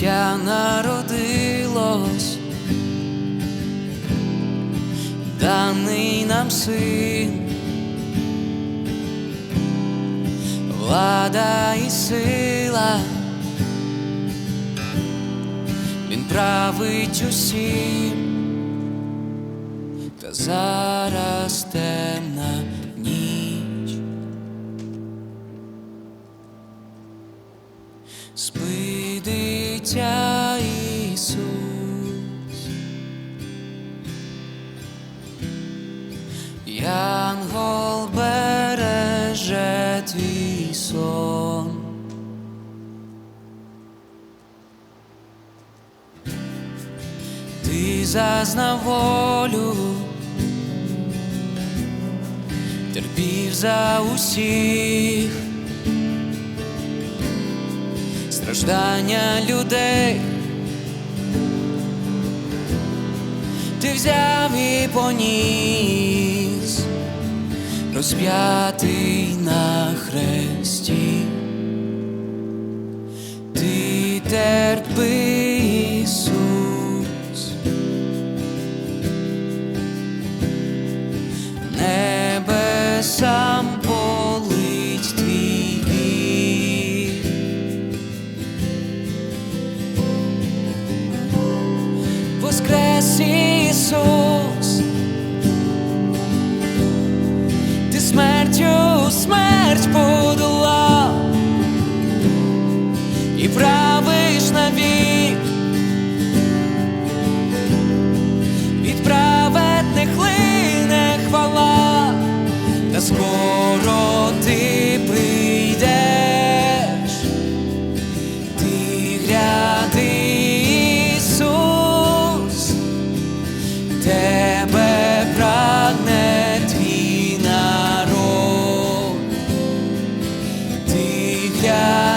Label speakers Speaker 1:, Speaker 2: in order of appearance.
Speaker 1: дитя народилось, даний нам син, влада і сила, він править усім, та зараз темна. Спи, дитя Ісус, Янгол береже твій сон. Ти зазнав волю, терпів за усіх страждання людей. Ти взяв і поніс, розп'ятий на хресті. Ти терпи, Воскрес Ісус, ти смертю смерть подолав і правиш навік від праведних лине хвала, та скоро ти